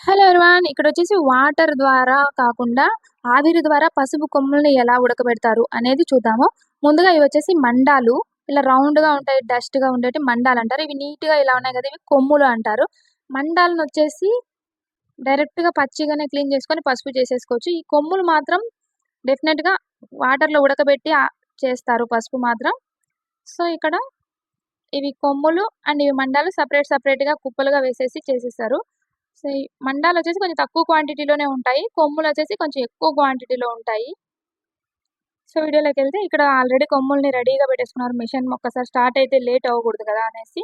Hello అర్వాన్ ఇక్కడ వచ్చేసి water ద్వారా కాకుండా ఆవిరి ద్వారా పసుపు కొమ్ముల్ని ఎలా ఉడకబెడతారు అనేది చూద్దాము. ముందుగా ఇవి వచ్చేసి మండాలు. ఇలా రౌండ్గా ఉంటాయి డస్ట్గా మండాలు అంటారు. ఇవి నీట్గా ఇలా ఉన్నాయి కదా ఇవి కొమ్ములు అంటారు. మండాలను వచ్చేసి డైరెక్ట్గా పచ్చిగానే క్లీన్ చేసుకొని పసుపు చేసేసుకోవచ్చు. ఈ కొమ్ములు మాత్రం డెఫినెట్గా వాటర్లో ఉడకబెట్టి చేస్తారు పసుపు మాత్రం. సో ఇక్కడ ఇవి కొమ్ములు అండ్ ఇవి మండాలు సపరేట్ సపరేట్గా కుప్పలుగా వేసేసి చేసేస్తారు. సో మండాలు వచ్చేసి కొంచెం తక్కువ క్వాంటిటీలోనే ఉంటాయి. కొమ్ములు వచ్చేసి కొంచెం ఎక్కువ క్వాంటిటీలో ఉంటాయి. సో వీడియోలోకి వెళ్తే ఇక్కడ ఆల్రెడీ కొమ్ముల్ని రెడీగా పెట్టేసుకున్నారు. మిషన్ ఒక్కసారి స్టార్ట్ అయితే లేట్ అవ్వకూడదు కదా అనేసి.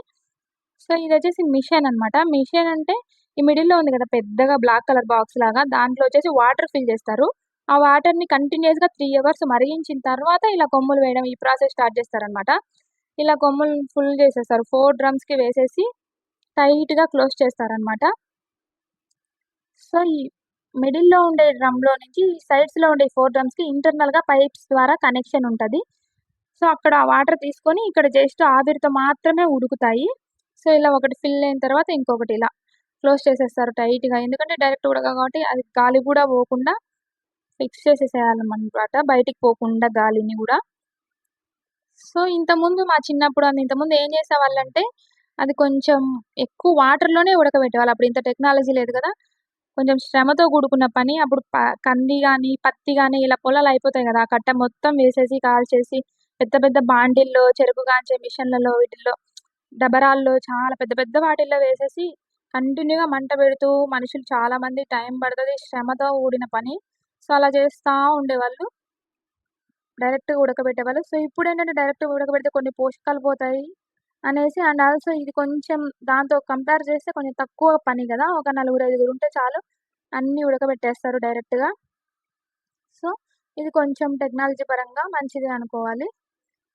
సో ఇది వచ్చేసి మిషన్ అన్నమాట. మిషన్ అంటే ఈ మిడిల్లో ఉంది కదా పెద్దగా బ్లాక్ కలర్ బాక్స్ లాగా. దాంట్లో వచ్చేసి వాటర్ ఫిల్ చేస్తారు. ఆ వాటర్ని కంటిన్యూస్గా త్రీ అవర్స్ మరిగించిన తర్వాత ఇలా కొమ్ములు వేయడం ఈ ప్రాసెస్ స్టార్ట్ చేస్తారనమాట ఇలా కొమ్ములు ఫుల్ చేసేస్తారు. ఫోర్ డ్రమ్స్కి వేసేసి టైట్గా క్లోజ్ చేస్తారనమాట సో ఈ మిడిల్లో ఉండే డ్రమ్లో నుంచి సైడ్స్లో ఉండే ఫోర్ డ్రమ్స్కి ఇంటర్నల్గా పైప్స్ ద్వారా కనెక్షన్ ఉంటుంది. సో అక్కడ వాటర్ తీసుకొని ఇక్కడ జస్ట్ ఆవిరితో మాత్రమే ఉడుకుతాయి. సో ఇలా ఒకటి ఫిల్ అయిన తర్వాత ఇంకొకటి ఇలా క్లోజ్ చేసేస్తారు టైట్గా ఎందుకంటే డైరెక్ట్ ఉడక కాబట్టి అది గాలి కూడా పోకుండా ఫిక్స్ చేసేసేయాలన్నమాట. బయటికి పోకుండా గాలిని కూడా. సో ఇంతకుముందు మా చిన్నప్పుడు అది ఇంతకుముందు ఏం చేసేవాళ్ళంటే అది కొంచెం ఎక్కువ వాటర్లోనే ఉడకబెట్టేవాళ్ళు. అప్పుడు ఇంత టెక్నాలజీ లేదు కదా. కొంచెం శ్రమతో కూడుకున్న పని అప్పుడు ప- కంది కానీ పత్తి కానీ ఇలా పొలాలు అయిపోతాయి కదా ఆ కట్ట మొత్తం వేసేసి కాల్చేసి పెద్ద పెద్ద బాండిల్లో చెరుకు కాంచే మిషన్లలో వీటిల్లో డబరాల్లో చాలా పెద్ద పెద్ద వాటిల్లో వేసేసి కంటిన్యూగా మంట పెడుతూ మనుషులు చాలా మంది టైం పడుతుంది శ్రమతో కూడిన పని. సో అలా చేస్తా ఉండేవాళ్ళు. డైరెక్ట్గా ఉడకబెట్టేవాళ్ళు. సో ఇప్పుడు ఏంటంటే డైరెక్ట్గా ఉడకబెడితే కొన్ని పోషకాలు పోతాయి. అనేసి అండ్ ఆల్సో ఇది కొంచెం దాంతో కంపేర్ చేస్తే కొంచెం తక్కువ పని కదా ఒక నలుగురు ఐదుగురు ఉంటే చాలు. అన్నీ ఉడకబెట్టేస్తారు డైరెక్ట్గా. సో ఇది కొంచెం టెక్నాలజీ పరంగా మంచిది అనుకోవాలి.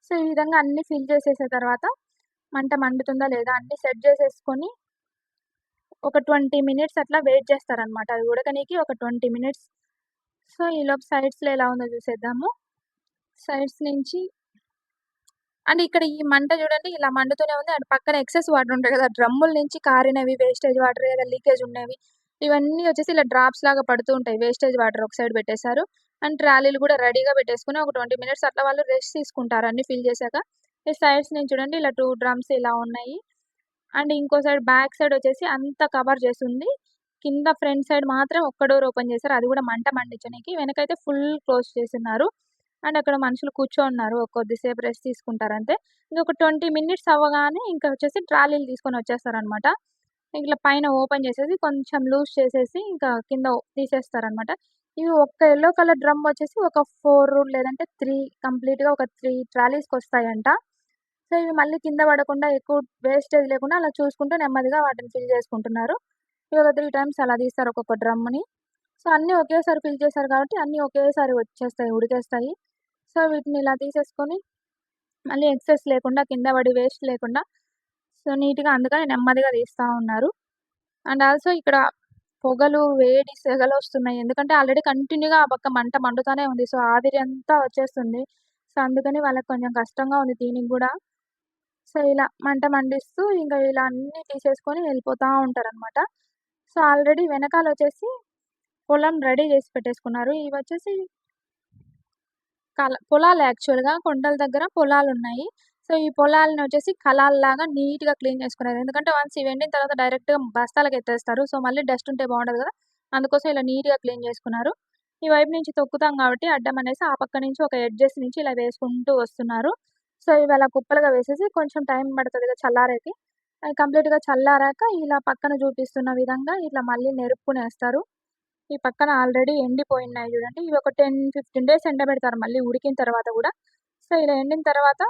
సో ఈ విధంగా అన్నీ ఫిల్ చేసేసిన తర్వాత మంట మండుతుందా లేదా అన్ని సెట్ చేసేసుకొని ఒక ట్వంటీ మినిట్స్ అట్లా వెయిట్ చేస్తారనమాట అది ఉడకనీకి ఒక ట్వంటీ మినిట్స్. సో ఈలోపు సైడ్స్లో ఎలా ఉందో చూసేద్దాము. సైడ్స్ నుంచి అండ్ ఇక్కడ ఈ మంట చూడండి ఇలా మండుతూనే ఉంది. అండ్ పక్కన ఎక్సెస్ వాటర్ ఉంటాయి కదా డ్రమ్ముల నుంచి కారినవి వేస్టేజ్ వాటర్ లేదా లీకేజ్ ఉన్నవి ఇవన్నీ వచ్చేసి ఇలా డ్రాప్స్ లాగా పడుతూ ఉంటాయి. వేస్టేజ్ వాటర్ ఒక సైడ్ పెట్టేశారు. అండ్ ట్రాలీలు కూడా రెడీగా పెట్టేసుకుని ఒక ట్వంటీ మినిట్స్ అట్లా వాళ్ళు రెస్ట్ తీసుకుంటారు అన్ని ఫిల్ చేశాక. ఈ సైడ్స్ నేను చూడండి ఇలా టూ డ్రమ్స్ ఇలా ఉన్నాయి. అండ్ ఇంకో సైడ్ బ్యాక్ సైడ్ వచ్చేసి అంతా కవర్ చేసింది కింద ఫ్రంట్ సైడ్ మాత్రం ఒక్క డోర్ ఓపెన్ చేశారు. అది కూడా మంట మండించడానికి. వెనకైతే ఫుల్ క్లోజ్ చేస్తున్నారు. అండ్ అక్కడ మనుషులు కూర్చోన్నారు ఒక కొద్దిసేపు రెస్ట్ తీసుకుంటారంటే ఇంకొక ట్వంటీ మినిట్స్ అవ్వగానే ఇంకా వచ్చేసి ట్రాలీలు తీసుకొని వచ్చేస్తారనమాట. ఇట్లా పైన ఓపెన్ చేసేసి కొంచెం లూజ్ చేసేసి ఇంకా కింద తీసేస్తారనమాట. ఇవి ఒక్క ఎల్లో కలర్ డ్రమ్ వచ్చేసి ఒక ఫోర్ లేదంటే త్రీ కంప్లీట్గా ఒక త్రీ ట్రాలీస్కి వస్తాయంట సో ఇవి మళ్ళీ కింద పడకుండా ఎక్కువ వేస్టేజ్ లేకుండా అలా చూసుకుంటూ నెమ్మదిగా వాటిని ఫిల్ చేసుకుంటున్నారు. ఇవి ఒక త్రీ టైమ్స్ అలా తీస్తారు ఒక్కొక్క డ్రమ్ని సో అన్నీ ఒకేసారి ఫిల్ చేశారు కాబట్టి అన్నీ ఒకేసారి వచ్చేస్తాయి ఉడికేస్తాయి. సో వీటిని ఇలా తీసేసుకొని మళ్ళీ ఎక్సెస్ లేకుండా కింద పడి వేస్ట్ లేకుండా సో నీట్గా అందుకని నెమ్మదిగా తీస్తూ ఉన్నారు. అండ్ ఆల్సో ఇక్కడ పొగలు వేడి సెగలు వస్తున్నాయి. ఎందుకంటే ఆల్రెడీ కంటిన్యూగా ఆ పక్క మంట మండుతూనే ఉంది. సో ఆవిరి అంతా వచ్చేస్తుంది. సో అందుకని వాళ్ళకి కొంచెం కష్టంగా ఉంది దీనికి కూడా. సో ఇలా మంట మండిస్తూ ఇంకా ఇలా అన్ని తీసేసుకొని వెళ్ళిపోతూ ఉంటారనమాట సో ఆల్రెడీ వెనకాల వచ్చేసి పొలం రెడీ చేసి పెట్టేసుకున్నారు. ఇవి వచ్చేసి కల పొలాలు యాక్చువల్గా కొండల దగ్గర పొలాలు ఉన్నాయి సో ఈ పొలాలను వచ్చేసి కళాల్లాగా నీట్గా క్లీన్ చేసుకున్నారు. ఎందుకంటే వన్స్ ఇవి ఎండిన తర్వాత డైరెక్ట్గా బస్తాలకు ఎత్తేస్తారు. సో మళ్ళీ డస్ట్ ఉంటే బాగుండదు కదా. అందుకోసం ఇలా నీట్గా క్లీన్ చేసుకున్నారు. ఈ వైపు నుంచి తొక్కుతాం కాబట్టి అడ్డం అనేసి ఆ పక్క నుంచి ఒక ఎడ్జెస్ నుంచి ఇలా వేసుకుంటూ వస్తున్నారు. సో ఇవి అలా కుప్పలుగా వేసేసి కొంచెం టైం పడుతుంది కదా చల్లారేకి. కంప్లీట్గా కంప్లీట్గా చల్లారాక ఇలా పక్కన చూపిస్తున్న విధంగా ఇట్లా మళ్ళీ నెరుపుకునేస్తారు ఈ పక్కన ఆల్రెడీ ఎండిపోయినాయి చూడండి. ఇవి ఒక టెన్ ఫిఫ్టీన్ డేస్ ఎండబెడతారు మళ్ళీ ఉడికిన తర్వాత కూడా. సో ఇలా ఎండిన తర్వాత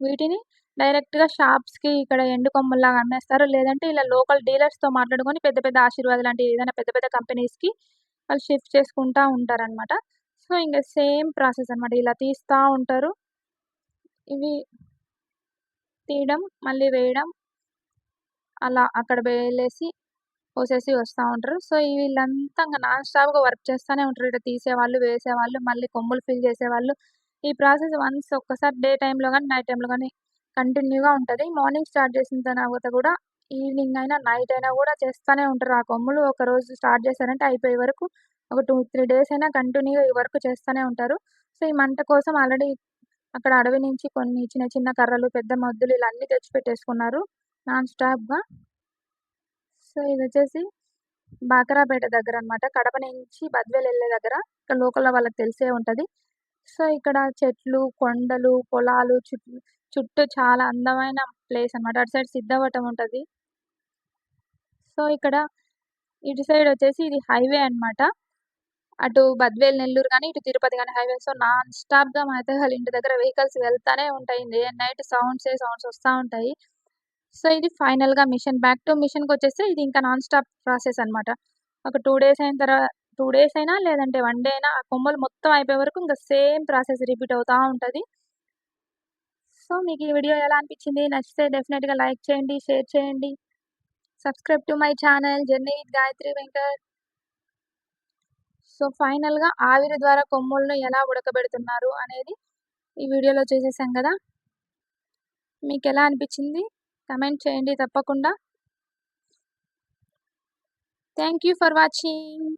వీటిని డైరెక్ట్గా షాప్స్కి ఇక్కడ ఎండు కొమ్మల్లాగా అమ్మేస్తారు. లేదంటే ఇలా లోకల్ డీలర్స్తో మాట్లాడుకొని పెద్ద పెద్ద ఆశీర్వాద్ లాంటి ఏదైనా పెద్ద పెద్ద కంపెనీస్కి వాళ్ళు షిఫ్ట్ చేసుకుంటూ ఉంటారనమాట సో ఇంకా సేమ్ ప్రాసెస్ అన్నమాట. ఇలా తీస్తూ ఉంటారు. ఇవి తీయడం మళ్ళీ వేయడం అలా అక్కడ వేలేసి పోసేసి వస్తూ ఉంటారు. సో వీళ్ళంతా ఇంకా నాన్ స్టాప్గా వర్క్ చేస్తూనే ఉంటారు. ఇక్కడ తీసేవాళ్ళు వేసేవాళ్ళు మళ్ళీ కొమ్ములు ఫిల్ చేసేవాళ్ళు. ఈ ప్రాసెస్ వన్స్ ఒక్కసారి డే టైంలో కానీ నైట్ టైంలో కానీ కంటిన్యూగా ఉంటుంది. మార్నింగ్ స్టార్ట్ చేసిన తర్వాత కూడా ఈవినింగ్ అయినా నైట్ అయినా కూడా చేస్తూనే ఉంటారు. ఆ కొమ్ములు ఒక రోజు స్టార్ట్ చేశారంటే అయిపోయే వరకు ఒక టూ త్రీ డేస్ అయినా కంటిన్యూగా ఈ వర్క్ చేస్తూనే ఉంటారు. సో ఈ మంట కోసం ఆల్రెడీ అక్కడ అడవి నుంచి కొన్ని చిన్న చిన్న కర్రలు పెద్ద మొద్దులు ఇలా అన్ని తెచ్చి పెట్టేసుకున్నారు. నాన్ స్టాప్గా. సో ఇది వచ్చేసి బాకరాపేట దగ్గర అనమాట కడప నుంచి బద్వేలు వెళ్ళే దగ్గర. ఇక్కడ లోకల్లో వాళ్ళకి తెలిసే ఉంటుంది. సో ఇక్కడ చెట్లు కొండలు పొలాలు చుట్టూ చుట్టూ చాలా అందమైన ప్లేస్ అనమాట అటు సైడ్ సిద్ధవటం ఉంటుంది. సో ఇక్కడ ఇటు సైడ్ వచ్చేసి ఇది హైవే అనమాట అటు బద్వేల్ నెల్లూరు కానీ ఇటు తిరుపతి కానీ హైవే. సో నాన్ స్టాప్గా మా వాళ్ళ ఇంటి దగ్గర వెహికల్స్ వెళ్తానే ఉంటాయి. డే అండ్ నైట్ సౌండ్సే సౌండ్స్ వస్తూ ఉంటాయి. సో ఇది ఫైనల్గా మిషన్ బ్యాక్ టు మిషన్కి వచ్చేస్తే ఇది ఇంకా నాన్ స్టాప్ ప్రాసెస్ అనమాట ఒక టూ డేస్ అయిన తర్వాత టూ డేస్ అయినా లేదంటే వన్ డే అయినా ఆ కొమ్మలు మొత్తం అయిపోయే వరకు ఇంకా సేమ్ ప్రాసెస్ రిపీట్ అవుతూ ఉంటుంది. సో మీకు ఈ వీడియో ఎలా అనిపించింది? నచ్చితే డెఫినెట్గా లైక్ చేయండి షేర్ చేయండి. Subscribe to my channel journey with Gayatri Venkat. So ఫైనల్గా ఆవిరి ద్వారా కొమ్ములను ఎలా ఉడకబెడుతున్నారు అనేది ఈ వీడియోలో చూసేసాం కదా. మీకు ఎలా అనిపించింది? కమెంట్ చేయండి తప్పకుండా. Thank you for watching